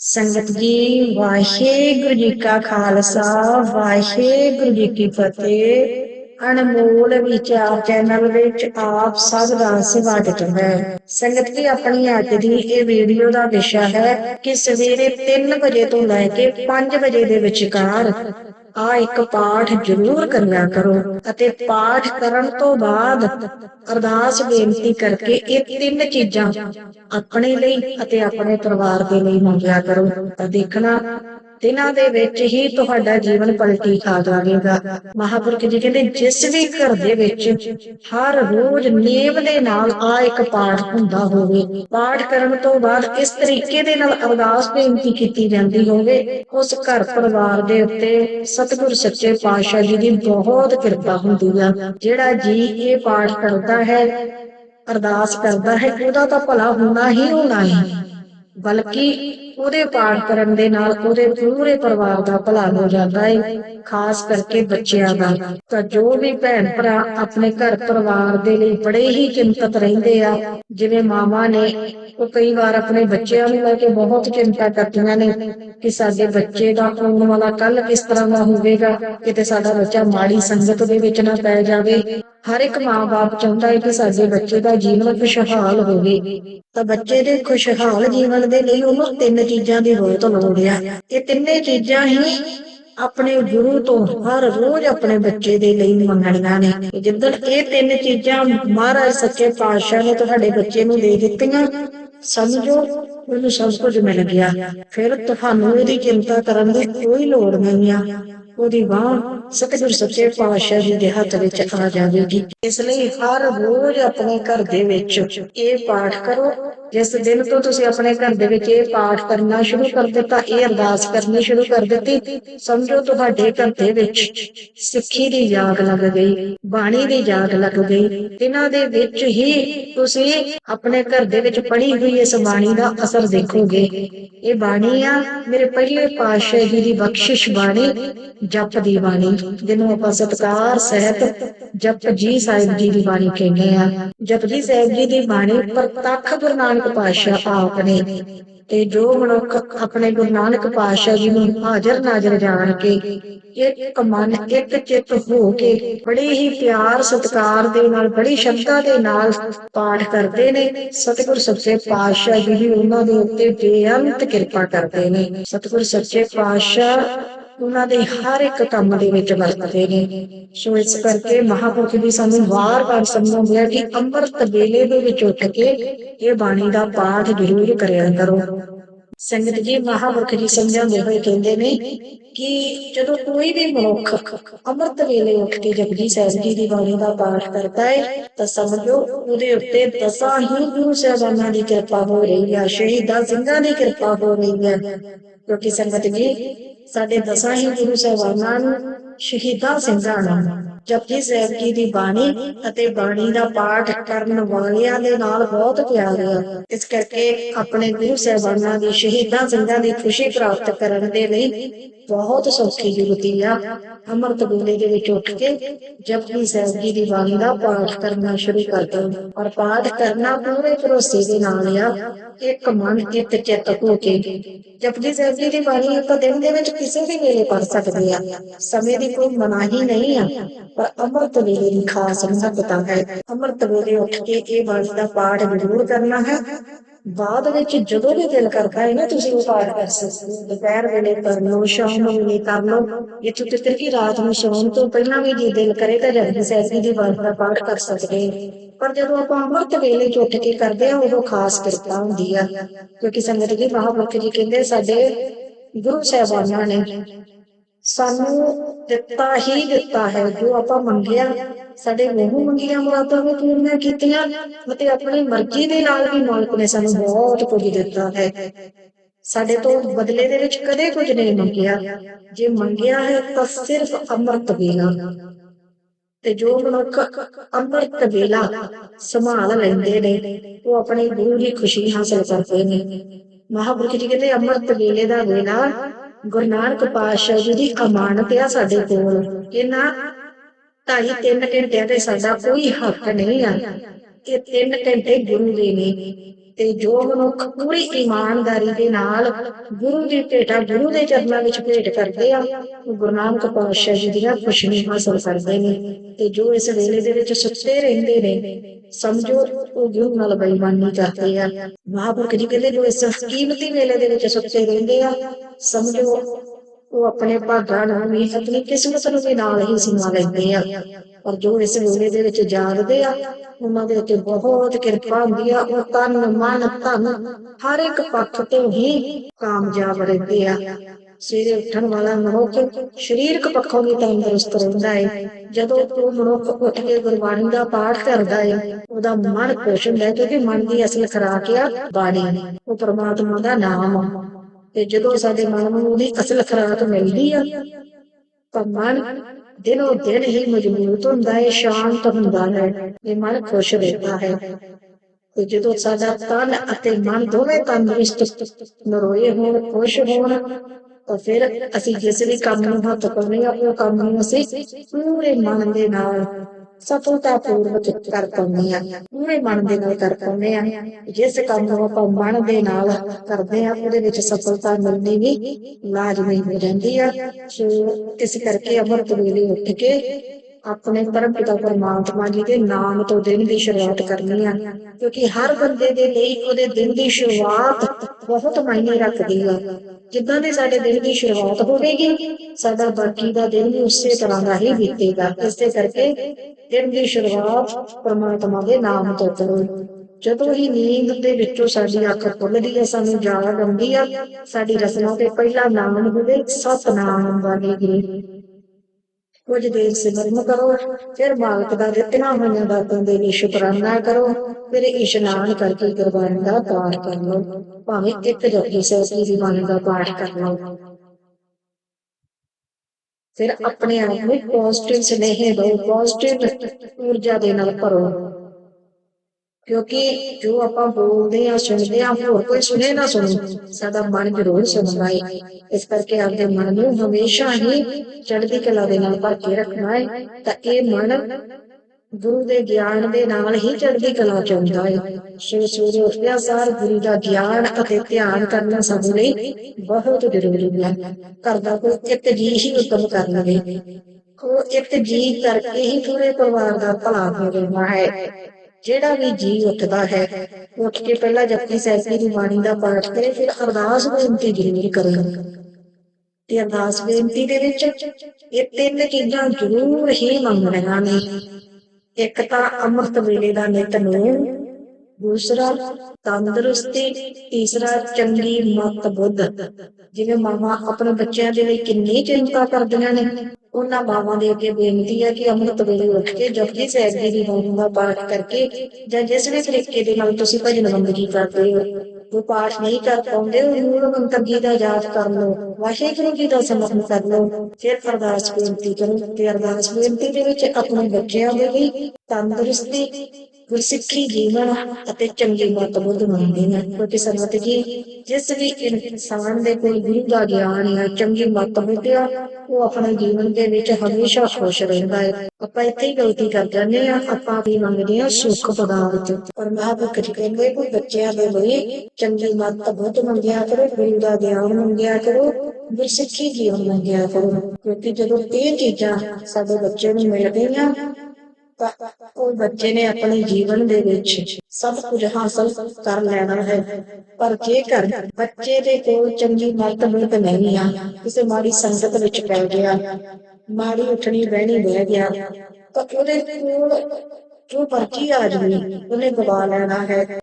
ਸੰਗਤ ਜੀ, ਵਾਹਿਗੁਰੂ ਜੀ ਕਾ ਖਾਲਸਾ, ਵਾਹਿਗੁਰੂ ਜੀ ਕੀ ਫਤਿਹ। ਅਨਮੋਲ ਵਿਚਾਰ ਚੈਨਲ ਵਿੱਚ ਆਪ ਸਭ ਦਾ ਸਵਾਗਤ ਹੈ। ਸੰਗਤ ਜੀ, ਆਪਣੀ ਅੱਜ ਦੀ ਇਹ ਵੀਡੀਓ ਦਾ ਵਿਸ਼ਾ ਹੈ ਕਿ ਸਵੇਰੇ 3 ਵਜੇ ਤੋਂ ਲੈ ਕੇ 5 ਵਜੇ ਦੇ ਵਿਚਕਾਰ ਆ ਇੱਕ ਪਾਠ ਜ਼ਰੂਰ ਕਰਿਆ ਕਰੋ ਅਤੇ ਪਾਠ ਕਰਨ ਤੋਂ ਬਾਅਦ ਅਰਦਾਸ ਬੇਨਤੀ ਕਰਕੇ ਇਹ ਤਿੰਨ ਚੀਜ਼ਾਂ ਆਪਣੇ ਲਈ ਅਤੇ ਆਪਣੇ ਪਰਿਵਾਰ ਦੇ ਲਈ ਮੰਗਿਆ ਕਰੋ। ਤਾਂ ਦੇਖਣਾ ਦਿਨਾਂ ਦੇ ਵਿੱਚ ਹੀ ਤੁਹਾਡਾ ਜੀਵਨ ਪਲਟੀ ਖਾ ਜਾਵੇਗਾ। ਮਹਾਪੁਰਖ ਜੀ ਕਹਿੰਦੇ, ਜਿਸ ਵੀ ਘਰ ਦੇ ਵਿੱਚ ਹਰ ਰੋਜ਼ ਨੇਮ ਦੇ ਨਾਲ ਆ ਇੱਕ ਪਾਠ ਹੁੰਦਾ ਹੋਵੇ, ਪਾਠ ਕਰਨ ਤੋਂ ਬਾਅਦ ਇਸ ਤਰੀਕੇ ਦੇ ਨਾਲ ਅਰਦਾਸ ਬੇਨਤੀ ਕੀਤੀ ਜਾਂਦੀ ਹੋਵੇ, ਉਸ ਘਰ ਪਰਿਵਾਰ ਦੇ ਉੱਤੇ ਸਤਿਗੁਰ ਸੱਚੇ ਪਾਤਸ਼ਾਹ ਜੀ ਦੀ ਬਹੁਤ ਕਿਰਪਾ ਹੁੰਦੀ ਆ। ਜਿਹੜਾ ਜੀ ਇਹ ਪਾਠ ਕਰਦਾ ਹੈ, ਅਰਦਾਸ ਕਰਦਾ ਹੈ, ਉਹਦਾ ਤਾਂ ਭਲਾ ਹੋਣਾ ਹੀ ਹੋਣਾ ਹੈ। ਬਲਕਿ ਉਹਦੇ ਪਾਠ ਕਰਨ ਦੇ ਨਾਲ ਉਹਦੇ ਪੂਰੇ ਪਰਿਵਾਰ ਦਾ ਭਲਾ ਹੋ ਜਾਂਦਾ ਹੈ ਖਾਸ ਕਰਕੇ ਬੱਚਿਆਂ ਦਾ। ਤਾਂ ਜੋ ਵੀ ਭੈਣ ਭਰਾ ਆਪਣੇ ਘਰ ਪਰਿਵਾਰ ਦੇ ਲਈ ਬੜੇ ਹੀ ਚਿੰਤਤ ਰਹਿੰਦੇ ਆ, ਜਿਵੇਂ ਮਾਵਾ ਨੇ, ਉਹ ਕਈ ਵਾਰ ਆਪਣੇ ਬੱਚਿਆਂ ਨੂੰ ਲੈ ਕੇ ਬਹੁਤ ਚਿੰਤਾ ਕਰਦੀਆਂ ਨੇ ਕਿ ਸਾਡੇ ਬੱਚੇ ਦਾ ਆਉਣ ਵਾਲਾ ਕੱਲ ਕਿਸ ਤਰ੍ਹਾਂ ਦਾ ਹੋਵੇਗਾ, ਕਿਤੇ ਸਾਡਾ ਬੱਚਾ ਮਾੜੀ ਸੰਗਤ ਦੇ ਵਿੱਚ ਨਾ ਪੈ ਜਾਵੇ। ਹਰ ਇੱਕ ਮਾਂ-ਬਾਪ ਚਾਹੁੰਦਾ ਹੈ ਕਿ ਸਾਡੇ ਬੱਚੇ ਦਾ ਜੀਵਨ ਖੁਸ਼ਹਾਲ ਹੋਵੇ। ਤਾਂ ਬੱਚੇ ਦੇ ਖੁਸ਼ਹਾਲ ਜੀਵਨ ਦੇ ਲਈ ਉਹਨੂੰ ਤਿੰਨ ਚੀਜ਼ਾਂ ਦੀ ਬਹੁਤ ਲੋੜ ਆ। ਇਹ ਤਿੰਨੇ ਚੀਜ਼ਾਂ ਹੀ ਆਪਣੇ ਗੁਰੂ ਤੋਂ ਹਰ ਰੋਜ਼ ਆਪਣੇ ਬੱਚੇ ਦੇ ਲਈ ਮੰਗਣੀਆਂ ਨੇ। ਜਿੱਦਣ ਇਹ ਤਿੰਨ ਚੀਜ਼ਾਂ ਮਹਾਰਾਜ ਸੱਚੇ ਪਾਤਸ਼ਾਹ ਨੇ ਤੁਹਾਡੇ ਬੱਚੇ ਨੂੰ ਦੇ ਦਿੱਤੀਆਂ, ਸਮਝੋ ਉਹਨੂੰ ਸਭ ਕੁਝ ਮਿਲ ਗਿਆ। ਫਿਰ ਤੁਹਾਨੂੰ ਇਹਦੀ ਚਿੰਤਾ ਕਰਨ ਦੀ ਕੋਈ ਲੋੜ ਨਹੀਂ ਆ। ਉਹਦੀ ਬਾਹ ਸਤਿਗੁਰ ਸੱਚੇ ਪਾਤਸ਼ਾਹ ਜੀ ਦੇ ਹੱਥ ਵਿੱਚ ਆ ਜਾਵੇਗੀ। ਇਸ ਲਈ ਹਰ ਰੋਜ਼ ਆਪਣੇ ਘਰ ਦੇ ਵਿੱਚ ਇਹ ਪਾਠ ਕਰੋ। ਜਿਸ ਦਿਨ ਤੋਂ ਤੁਸੀਂ ਆਪਣੇ ਘਰ ਦੇ ਵਿੱਚ ਇਹ ਪਾਠ ਕਰਨਾ ਸ਼ੁਰੂ ਕਰ ਦਿੱਤਾ, ਇਹ ਅਰਦਾਸ ਕਰਨੀ ਸ਼ੁਰੂ ਕਰ ਦਿੱਤੀ, ਸਮਝੋ ਤੁਹਾਡੇ ਘਰ ਦੇ ਵਿੱਚ ਸਿੱਖੀ ਦੀ ਯਾਦ ਲੱਗ ਗਈ, ਬਾਣੀ ਦੀ ਜਾਗ ਲੱਗ ਗਈ। ਇਹਨਾਂ ਦੇ ਵਿੱਚ ਹੀ ਤੁਸੀਂ ਆਪਣੇ ਘਰ ਦੇ ਵਿੱਚ ਪੜ੍ਹੀ ਹੋਈ ਇਸ ਬਾਣੀ ਦਾ ਅਸਰ ਦੇਖੋਗੇ। ਇਹ ਬਾਣੀ ਆ, ਮੇਰੇ ਪਹਿਲੇ ਪਾਤਸ਼ਾਹ ਜੀ ਦੀ ਬਖਸ਼ਿਸ਼ ਬਾਣੀ ਜਪ ਦੀ ਬਾਣੀ, ਜਿਹਨੂੰ ਆਪਾਂ ਸਤਕਾਰ ਸਹਿਤ ਜਪ ਜੀ ਸਾਹਿਬ ਜੀ ਦੀ ਬਾਣੀ ਕਹਿੰਦੇ ਆ। ਜਪਜੀ ਸਾਹਿਬ ਜੀ ਦੀ ਬਾਣੀ ਪ੍ਰਤੱਖ ਗੁਰੂ ਨਾਨਕ ਪਾਤਸ਼ਾਹ ਆਪ ਨੇ। ਤੇ ਜੋ ਮਨੁੱਖ ਆਪਣੇ ਗੁਰੂ ਨਾਨਕ ਪਾਤਸ਼ਾਹ ਜੀ ਨੂੰ ਹਾਜ਼ਰ ਨਾਜ਼ਰ ਜਾਣ ਕੇ ਇੱਕ ਮਨ, ਇੱਕ ਚਿੱਤ ਹੋ ਕੇ ਬੜੇ ਹੀ ਪਿਆਰ ਸਤਿਕਾਰ ਦੇ ਨਾਲ, ਬੜੀ ਸ਼ਰਧਾ ਦੇ ਨਾਲ ਪਾਠ ਕਰਦੇ ਨੇ। ਸਤਿਗੁਰ ਸੱਚੇ ਪਾਤਸ਼ਾਹ ਜੀ ਵੀ ਉਹਨਾਂ ਦੇ ਉੱਤੇ ਬੇਅੰਤ ਕਿਰਪਾ ਕਰਦੇ ਨੇ। ਸਤਿਗੁਰ ਸੱਚੇ ਪਾਤਸ਼ਾਹ ਉਹਨਾਂ ਦੇ ਹਰ ਇੱਕ ਕੰਮ ਦੇ ਵਿੱਚ ਵਰਤਦੇ ਨੇ। ਸੋ ਇਸ ਕਰਕੇ ਮਹਾਪੁਰਖ ਵੀ ਸਾਨੂੰ ਵਾਰ-ਵਾਰ ਸਮਝਾਉਂਦੇ ਆ ਕਿ ਅੰਮ੍ਰਿਤ ਵੇਲੇ ਦੇ ਵਿੱਚ ਉੱਠ ਕੇ ਇਹ ਬਾਣੀ ਦਾ ਪਾਠ ਜ਼ਰੂਰ ਕਰਿਆ ਕਰੋ। ਸੰਗਤ ਜੀ, ਮਹਾਪੁਰਖ ਜੀ ਸਮਝਾਉਂਦੇ ਹੋਏ ਕਹਿੰਦੇ ਨੇ ਕਿ ਜਦੋਂ ਕੋਈ ਵੀ ਮਨੁੱਖ ਅੰਮ੍ਰਿਤ ਵੇਲੇ ਉੱਠ ਕੇ ਜਪਜੀ ਸਾਹਿਬ ਜੀ ਦੀ ਬਾਣੀ ਦਾ ਪਾਠ ਕਰਦਾ ਹੈ ਤਾਂ ਸਮਝੋ ਉਹਦੇ ਉੱਤੇ ਦਸਾਂ ਹੀ ਗੁਰੂ ਸਾਹਿਬਾਨਾਂ ਦੀ ਕਿਰਪਾ ਹੋ ਰਹੀ ਹੈ ਸ਼ਹੀਦਾਂ ਸਿੰਘਾਂ ਦੀ ਕਿਰਪਾ ਹੋ ਰਹੀ ਹੈ ਕਿਉਂਕਿ ਸੰਗਤ ਜੀ ਸਾਡੇ ਦਸਾਂ ਹੀ ਗੁਰੂ ਸਾਹਿਬਾਨਾਂ ਨੂੰ ਸ਼ਹੀਦਾਂ ਸਿੰਘਾਂ ਨੂੰ। ਜਪਜੀ ਸਾਹਿਬ ਜੀ ਦੀ ਬਾਣੀ ਅਤੇ ਬਾਣੀ ਦਾ ਪਾਠ ਕਰਨ ਵਾਲਿਆਂ ਦੇ ਨਾਲ ਬਹੁਤ ਪਿਆਰ ਹੈ। ਇਸ ਕਰਕੇ ਆਪਣੇ ਗੁਰੂ ਸਾਹਿਬਾਨਾਂ ਦੀ ਸ਼ਹੀਦਾਂ ਸਿੰਘਾਂ ਦੀ ਖੁਸ਼ੀ ਪ੍ਰਾਪਤ ਕਰਨ ਦੇ ਲਈ ਬਹੁਤ ਸੌਖੀ ਜੁਗਤੀ ਆ। ਅੰਮ੍ਰਿਤ ਵੇਲੇ ਦੇ ਵਿੱਚ ਉੱਠ ਕੇ ਜਪਜੀ ਸਾਹਿਬ ਜੀ ਦੀ ਬਾਣੀ ਦਾ ਪਾਠ ਕਰਨਾ ਸ਼ੁਰੂ ਕਰ ਦਿਓ। ਔਰ ਪਾਠ ਕਰਨਾ ਪੂਰੇ ਭਰੋਸੇ ਦੇ ਨਾਲ ਆ। ਇੱਕ ਮਨ ਇੱਕ ਚਿੱਤ ਹੋ ਕੇ ਜਪਜੀ ਸਾਹਿਬ ਜੀ ਦੀ ਬਾਣੀ ਆਪਾਂ ਦਿਨ ਦੇ ਵਿੱਚ ਕਿਸੇ ਵੀ ਵੇਲੇ ਪੜ ਸਕਦੇ ਆ। ਸਮੇਂ ਦੀ ਕੋਈ ਮਨਾਹੀ ਨਹੀਂ ਆ। ਪਰ ਅੰਮ੍ਰਿਤ ਵੇਲੇ ਦੀ ਖਾਸ ਮਹੱਤਤਾ ਹੈ ਅੰਮ੍ਰਿਤ ਵੇਲੇ ਉੱਠ ਕੇ ਇਹ ਬਾਣੀ ਦਾ ਪਾਠ ਜ਼ਰੂਰ ਕਰਨਾ ਹੈ ਬਾਅਦ ਵਿੱਚ ਜਦੋਂ ਵੀ ਦਿਲ ਕਰਦਾ ਹੈ ਨਾ, ਤੁਸੀਂ ਉਹ ਪਾਠ ਕਰ ਸਕਦੇ ਹੋ। ਦੁਪਹਿਰ ਵੇਲੇ ਕਰ ਲਓ ਸ਼ਾਮ ਨੂੰ ਵੀ ਕਰ ਲਓ ਇੱਥੋਂ ਤੱਕ ਕਿ ਰਾਤ ਨੂੰ ਸੌਣ ਤੋਂ ਪਹਿਲਾਂ ਵੀ ਜੇ ਦਿਲ ਕਰੇ ਤਾਂ ਜਪਜੀ ਸਾਹਿਬ ਦੀ ਬਾਣੀ ਦਾ ਪਾਠ ਕਰ ਸਕਦੇ ਹੋ ਪਰ ਜਦੋਂ ਆਪਾਂ ਅੰਮ੍ਰਿਤ ਵੇਲੇ 'ਚ ਉੱਠ ਕੇ ਕਰਦੇ ਆ ਉਦੋਂ ਖਾਸ ਕਿਰਪਾ ਹੁੰਦੀ ਆ ਕਿਉਂਕਿ ਸੰਗਤ ਜੀ ਮਹਾਂਪੁਰਖ ਜੀ ਕਹਿੰਦੇ ਸਾਡੇ ਗੁਰੂ ਸਾਹਿਬਾਨਾਂ ਨੇ ਸਾਨੂੰ ਦਿੱਤਾ ਹੀ ਦਿੱਤਾ ਹੈ, ਜੋ ਆਪਾਂ ਮੰਗਿਆ, ਸਾਡੇ ਮੂੰਹ ਮੰਗੀਆਂ ਮੁਰਾਦਾਂ ਵੀ ਪੂਰੀਆਂ ਕੀਤੀਆਂ ਅਤੇ ਆਪਣੀ ਮਰਜ਼ੀ ਦੇ ਨਾਲ ਵੀ ਮਾਲਕ ਨੇ ਸਾਨੂੰ ਬਹੁਤ ਕੁਝ ਦਿੱਤਾ ਹੈ। ਸਾਡੇ ਤੋਂ ਬਦਲੇ ਦੇ ਵਿੱਚ ਕਦੇ ਕੁਝ ਨਹੀਂ ਮੰਗਿਆ। ਜੇ ਮੰਗਿਆ ਹੈ ਤਾਂ ਸਿਰਫ ਅੰਮ੍ਰਿਤ ਵੇਲਾ। ਤੇ ਜੋ ਮਨੁੱਖ ਅੰਮ੍ਰਿਤ ਵੇਲਾ ਸੰਭਾਲ ਲੈਂਦੇ ਨੇ, ਉਹ ਆਪਣੀ ਗੁਰੂ ਦੀ ਖੁਸ਼ੀ ਹਾਸਲ ਕਰਦੇ ਨੇ। ਮਹਾਂਪੁਰਖ ਜੀ ਕਹਿੰਦੇ, ਅੰਮ੍ਰਿਤ ਵੇਲੇ ਦਾ ਵੇਲਾ ਗੁਰੂ ਨਾਨਕ ਪਾਤਸ਼ਾਹ ਜੀ ਦੀ ਅਮਾਨਤ ਆ ਸਾਡੇ ਕੋਲ। ਇਹਨਾਂ ਢਾਈ ਤਿੰਨ ਘੰਟਿਆਂ ਤੇ ਸਾਡਾ ਕੋਈ ਹੱਕ ਨਹੀਂ ਆ। ਇਹ ਤਿੰਨ ਘੰਟੇ ਗੁਰੂ ਦੇ ਨੇ ਤੇ ਜੋ ਮਨੁੱਖ ਪੂਰੀ ਇਮਾਨਦਾਰੀ ਦੇ ਨਾਲ ਗੁਰੂ ਦੀ ਭੇਟਾ ਗੁਰੂ ਦੇ ਚਰਨਾਂ ਵਿੱਚ ਭੇਟ ਕਰਦੇ ਆ। ਉਹ ਗੁਰੂ ਨਾਨਕ ਪਾਤਸ਼ਾਹ ਜੀ ਦੀਆਂ ਖੁਸ਼ੀਆਂ ਹਾਸਲ ਕਰਦੇ ਨੇ ਤੇ ਜੋ ਇਸ ਵੇਲੇ ਦੇ ਵਿੱਚ ਸੁੱਤੇ ਰਹਿੰਦੇ ਨੇ, ਸਮਝੋ ਉਹ ਗੁਰੂ ਨਾਲ ਬੇਈਮਾਨੀ ਕਰਦੇ ਆ। ਮਹਾਂਪੁਰਖ ਜੀ ਕਹਿੰਦੇ ਜੋ ਇਸ ਕੀਮਤੀ ਵੇਲੇ ਦੇ ਵਿੱਚ ਸੁੱਤੇ ਰਹਿੰਦੇ ਆ, ਸਮਝੋ ਉਹ ਆਪਣੇ ਭਾਗਾਂ ਨਾਲ ਵੀ ਆਪਣੀ ਕਿਸਮਤ ਨੂੰ ਵੀ ਨਾਲ ਹੀ ਸਮਾ ਲੈਂਦੇ ਆ। ਪਰ ਜੋ ਇਸ ਵੇਲੇ ਦੇ ਵਿੱਚ ਜਾਗਦੇ ਆ, ਉਹਨਾਂ ਦੇ ਉੱਤੇ ਬਹੁਤ ਕਿਰਪਾ ਹੁੰਦੀ ਆ। ਉਹ ਤਨ, ਮਨ, ਧਨ ਹਰ ਇੱਕ ਪੱਖ ਤੋਂ ਹੀ ਕਾਮਯਾਬ ਰਹਿੰਦੇ ਆ। ਸਵੇਰੇ ਉੱਠਣ ਵਾਲਾ ਮਨੁੱਖ ਸਰੀਰਕ ਪੱਖੋਂ ਵੀ ਤੰਦਰੁਸਤ ਰਹਿੰਦਾ ਹੈ ਜਦੋਂ ਉਹ ਮਨੁੱਖ ਉੱਠ ਕੇ ਗੁਰਬਾਣੀ ਦਾ ਪਾਠ ਕਰਦਾ ਹੈ ਉਹਦਾ ਮਨ ਖੁਸ਼ ਹੁੰਦਾ ਹੈ ਕਿਉਂਕਿ ਮਨ ਦੀ ਅਸਲ ਖੁਰਾਕ ਆ ਬਾਣੀ। ਉਹ ਪ੍ਰਮਾਤਮਾ ਦਾ ਨਾਮ ਤੇ ਜਦੋਂ ਸਾਡੇ ਮਨ ਨੂੰ ਉਹਦੀ ਅਸਲ ਖੁਰਾਕ ਮਿਲਦੀ ਆ, ਤਾਂ ਮਨ ਦਿਨੋਂ ਦਿਨ ਹੀ ਮਜ਼ਬੂਤ ਹੁੰਦਾ ਹੈ ਸ਼ਾਂਤ ਹੁੰਦਾ ਹੈ, ਇਹ ਮਨ ਖੁਸ਼ ਰਹਿੰਦਾ ਹੈ। ਤੇ ਜਦੋਂ ਸਾਡਾ ਤਨ ਅਤੇ ਮਨ ਦੋਵੇਂ ਤੰਦਰੁਸਤ, ਨਰੋਏ ਹੋਣ, ਖੁਸ਼ ਹੋਣ, ਤਾਂ ਫਿਰ ਅਸੀਂ ਜਿਸ ਵੀ ਕੰਮ ਨੂੰ ਹੱਥ ਪਾਉਂਦੇ ਆ ਉਹ ਕੰਮ ਨੂੰ ਅਸੀਂ ਪੂਰੇ ਮਨ ਦੇ ਨਾਲ ਸਫਲਤਾ ਪੂਰਵਕ ਕਰ ਪਾਉਂਦੇ ਆ ਪੂਰੇ ਮਨ ਦੇ ਨਾਲ ਕਰ ਪਾਉਂਦੇ ਆ ਜਿਸ ਕੰਮ ਨੂੰ ਆਪਾਂ ਮਨ ਦੇ ਨਾਲ ਕਰਦੇ ਆ ਉਹਦੇ ਵਿੱਚ ਸਫਲਤਾ ਮਿਲਣੀ ਵੀ ਲਾਜ਼ਮੀ ਹੋ ਜਾਂਦੀ ਆ। ਸੋ ਇਸ ਕਰਕੇ ਅਮਰਤ ਵੇਲੇ ਉੱਠ ਕੇ ਆਪਣੇ ਪਰਮ ਪਿਤਾ ਪਰਮਾਤਮਾ ਜੀ ਦੇ ਨਾਮ ਤੋਂ ਦਿਨ ਦੀ ਸ਼ੁਰੂਆਤ ਕਰਨੀ ਆ। ਕਿਉਂਕਿ ਹਰ ਬੰਦੇ ਦੇ ਲਈ ਉਹਦੇ ਦਿਨ ਦੀ ਸ਼ੁਰੂਆਤ ਬਹੁਤ ਮਾਇਨੇ ਰੱਖਦੀ ਆ। ਜਿੱਦਾਂ ਦੀ ਸਾਡੇ ਦਿਨ ਦੀ ਸ਼ੁਰੂਆਤ ਹੋਵੇਗੀ, ਸਾਡਾ ਬਾਕੀ ਦਾ ਦਿਨ ਵੀ ਉਸੇ ਤਰ੍ਹਾਂ ਦਾ ਹੀ ਬੀਤੇਗਾ। ਇਸੇ ਕਰਕੇ ਦਿਨ ਦੀ ਸ਼ੁਰੂਆਤ ਪਰਮਾਤਮਾ ਦੇ ਨਾਮ ਤੋਂ ਕਰੋ। ਜਦੋਂ ਹੀ ਨੀਂਦ ਦੇ ਵਿੱਚੋਂ ਸਾਡੀ ਅੱਖ ਖੁੱਲਦੀ ਹੈ, ਸਾਨੂੰ ਜਾਗ ਆਉਂਦੀ ਆ, ਸਾਡੀ ਰਸਨਾ ਤੇ ਪਹਿਲਾ ਨਾਮ ਹੋਵੇ ਸਤਨਾਮ ਵਾਹਿਗੁਰੂ। ਕੁਝ ਦੇਰ ਸਿਮਰਨ ਕਰੋ, ਫਿਰ ਮਾਲਕ ਦਾ ਦਿੱਤੀਆਂ ਹੋਈਆਂ ਦਾਤਾਂ ਦੇ ਲਈ ਸ਼ੁਕਰਾਨਾ ਕਰੋ, ਫਿਰ ਇਸ਼ਨਾਨ ਕਰਕੇ ਗੁਰਬਾਣੀ ਦਾ ਪਾਠ ਕਰ ਲਓ, ਭਾਵੇਂ ਇੱਕ ਜਪਜੀ ਸਾਹਿਬ ਦੀ ਬਾਣੀ ਦਾ ਪਾਠ ਕਰ ਲਓ। ਫਿਰ ਆਪਣੇ ਆਪ ਨੂੰ ਪੋਜ਼ਿਟਿਵ ਸੁਨੇਹੇ ਦਿਓ ਪੋਜ਼ਿਟਿਵ ਊਰਜਾ ਦੇ ਨਾਲ ਭਰੋ। ਕਿਉਂਕਿ ਜੋ ਆਪਾਂ ਬੋਲਦੇ ਆ ਸੁਣਦੇ ਆ ਹੋਰ ਕੋਈ ਸੁਣੇ ਨਾ ਸੁਣੇ, ਸਾਡਾ ਮਨ ਜ਼ਰੂਰ ਸੁਣਦਾ ਹੈ ਇਸ ਕਰਕੇ ਆਪਦੇ ਮਨ ਨੂੰ ਹਮੇਸ਼ਾ ਹੀ ਚੜ੍ਹਦੀ ਕਲਾ ਦੇ ਨਾਲ ਭਰ ਕੇ ਰੱਖਣਾ ਹੈ ਤਾਂ ਇਹ ਮਨ ਗੁਰੂ ਦੇ ਗਿਆਨ ਦੇ ਨਾਲ ਹੀ ਚੜ੍ਹਦੀ ਕਲਾ ਚ ਆਉਂਦਾ ਹੈ ਸੋ ਸਵੇਰੇ ਉੱਠਦਿਆਂ ਸਾਰ ਗੁਰੂ ਦਾ ਗਿਆਨ ਅਤੇ ਧਿਆਨ ਕਰਨਾ ਸਾਡੇ ਲਈ ਬਹੁਤ ਜ਼ਰੂਰੀ ਹੈ। ਘਰ ਦਾ ਕੋਈ ਇੱਕ ਜੀ ਹੀ ਉਤਮ ਕਰ ਲਵੇ। ਉਹ ਇੱਕ ਜੀ ਕਰਕੇ ਹੀ ਪੂਰੇ ਪਰਿਵਾਰ ਦਾ ਭਲਾ ਹੋ ਜਾਂਦਾ ਹੈ। ਜਿਹੜਾ ਵੀ ਜੀ ਉੱਠਦਾ ਹੈ, ਉੱਠ ਕੇ ਪਹਿਲਾਂ ਜਪਜੀ ਸਾਹਿਬ ਦੀ ਬਾਣੀ ਦਾ ਪਾਠ ਕਰੇ, ਫਿਰ ਅਰਦਾਸ ਬੇਨਤੀ ਜ਼ਰੂਰ ਕਰੇ। ਤੇ ਅਰਦਾਸ ਬੇਨਤੀ ਦੇ ਵਿੱਚ ਇਹ ਤਿੰਨ ਚੀਜ਼ਾਂ ਜ਼ਰੂਰ ਹੀ ਮੰਗਣੀਆਂ ਨੇ। ਇੱਕ ਤਾਂ ਅੰਮ੍ਰਿਤ ਵੇਲੇ ਦਾ ਨਿਤਨੇਮ ਦੂਸਰਾ ਤੰਦਰੁਸਤੀ, ਤੀਸਰਾ ਚੰਗੀ ਮਤ ਬੁੱਧ। ਜਿਵੇਂ ਮਾਵਾਂ ਆਪਣੇ ਬੱਚਿਆਂ ਦੇ ਲਈ ਕਿੰਨੀ ਚਿੰਤਾ ਕਰਦੀਆਂ ਨੇ। ਉਹਨਾਂ ਮਾਵਾਂ ਦੇ ਅੱਗੇ ਬੇਨਤੀ ਹੈ ਕਿ ਅੰਮ੍ਰਿਤ ਵੇਲੇ ਉੱਠ ਕੇ ਜਪਜੀ ਸਾਹਿਬ ਦੀ ਬਾਣੀ ਦਾ ਪਾਠ ਕਰਕੇ ਜਾਂ ਜਿਸ ਵੀ ਤਰੀਕੇ ਦੇ ਨਾਲ ਤੁਸੀਂ ਭਜਨ ਬੰਦਗੀ ਕਰਦੇ ਹੋ ਉਹ ਪਾਠ ਨਹੀਂ ਕਰ ਪਾਉਂਦੇ, ਉਹ ਮੂਲ ਮੰਤਰ ਦਾ ਯਾਦ ਕਰ ਲਓ, ਵਾਹਿਗੁਰੂ ਜੀ ਦਾ ਸਿਮਰਨ ਕਰ ਲਓ, ਫਿਰ ਅਰਦਾਸ ਬੇਨਤੀ ਕਰੋ ਤੇ ਅਰਦਾਸ ਬੇਨਤੀ ਦੇ ਵਿੱਚ ਆਪਣੇ ਬੱਚਿਆਂ ਦੇ ਲਈ ਤੰਦਰੁਸਤੀ ਗੁਰਸਿੱਖੀ ਜੀਵਨ ਅਤੇ ਚੰਗੀ ਮਤ ਬੁੱਧ ਮੰਨਦੇ ਨੇ। ਕਿਉਂਕਿ ਸਰਵਤ ਜੀ, ਜਿਸ ਵੀ ਇਨਸਾਨ ਦੇ ਕੋਈ ਗੁਰੂ ਦਾ ਗਿਆਨ ਹੈ ਚੰਗੀ ਮਤ ਬੁੱਧ ਆ, ਉਹ ਆਪਣੇ ਜੀਵਨ ਦੇ ਵਿੱਚ ਹਮੇਸ਼ਾ ਖੁਸ਼ ਰਹਿੰਦਾ ਹੈ। ਆਪਾਂ ਇੱਥੇ ਹੀ ਗਲਤੀ ਕਰ ਜਾਂਦੇ ਆ ਆਪਾਂ ਵੀ ਮੰਗਦੇ ਆ ਸੁੱਖ ਪਦਾਰਥ ਪਰ ਮਹਾਂਪੁਰਖ ਜੀ ਕਹਿੰਦੇ ਕੋਈ ਬੱਚਿਆਂ ਦੇ ਲਈ ਚੰਗੀ ਮਤ ਬੁੱਧ ਮੰਗਿਆ ਕਰੋ, ਗੁਰੂ ਦਾ ਗਿਆਨ ਮੰਗਿਆ ਕਰੋ, ਗੁਰਸਿੱਖੀ ਜੀਵਨ ਮੰਗਿਆ ਕਰੋ। ਕਿਉਂਕਿ ਜਦੋਂ ਇਹ ਚੀਜ਼ਾਂ ਸਾਡੇ ਬੱਚੇ ਨੂੰ ਮਿਲਦੀਆਂ ਬੱਚੇ ਨੇ ਆਪਣੇ ਜੀਵਨ ਦੇ ਵਿੱਚ ਸਭ ਕੁਝ ਹਾਸਲ ਕਰ ਲੈਣਾ ਹੈ। ਪਰ ਜੇਕਰ ਬੱਚੇ ਦੇ ਕੋਲ ਚੰਗੀ ਮੱਤ ਮਿਲਤ ਨਹੀਂ ਆ, ਕਿਸੇ ਮਾੜੀ ਸੰਗਤ ਵਿੱਚ ਪੈ ਗਿਆ, ਮਾੜੀ ਉੱਠਣੀ ਬਹਿਣੀ ਬਹਿ ਗਿਆ, ਤਾਂ ਉਹਦੇ ਕੋਲ ਜੋ ਪਰਚੀ ਆ ਜਾਣੀ ਉਹਨੇ ਗਵਾ ਲੈਣਾ ਹੈ।